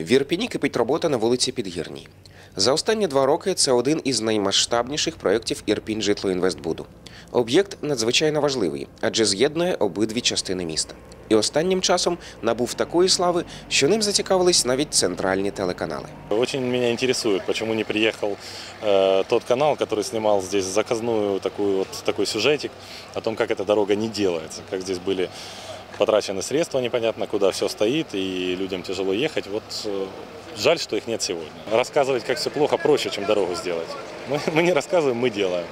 В Ірпіні кипить робота на вулиці Підгірній. За останні два роки це один із наймасштабніших проєктів Ірпінь житлоінвестбуду. Об'єкт надзвичайно важливий, адже з'єднує обидві частини міста. І останнім часом набув такої слави, що ним зацікавились навіть центральні телеканали. Очень меня интересует, почему не приехал э, тот канал, который снимал здесь заказную такую вот такой сюжетик о том, как эта дорога не делается, как здесь были потрачены средства непонятно куда, все стоит и людям тяжело ехать. Вот э, жаль, что их нет сегодня. Рассказывать, как все плохо, проще, чем дорогу сделать. Мы, мы не рассказываем, мы делаем.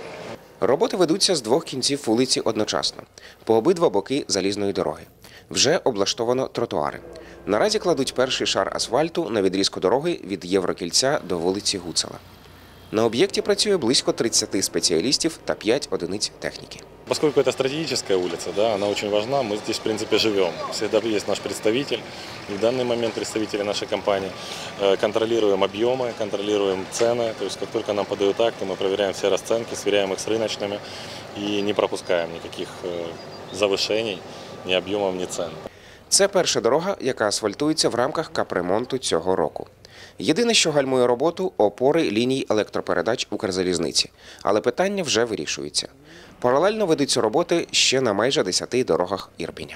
Роботи ведуться з двох кінців вулиці одночасно, по обидва боки залізної дороги. Вже облаштовано тротуари. Наразі кладуть перший шар асфальту на відрізку дороги від Єврокільця до вулиці Гуцела. На об'єкті працює близько 30 спеціалістів та 5 одиниць техніки. Поскольку это стратегическая улица, да, она очень важна, мы здесь, в принципе, живем. Всегда есть наш представитель, и в данный момент представители нашей компании. Э, Контролируем объемы, контролируем цены, то есть как только нам подают акты, мы проверяем все расценки, сверяем их с рыночными и не пропускаем никаких э, завышений ни объемов, ни цен. Це перша дорога, яка асфальтується в рамках капремонту цього року. Єдине, що гальмує роботу опори ліній електропередач Укрзалізниці, але питання вже вирішується. Паралельно ведуться роботи ще на майже 10 дорогах Ірпіня.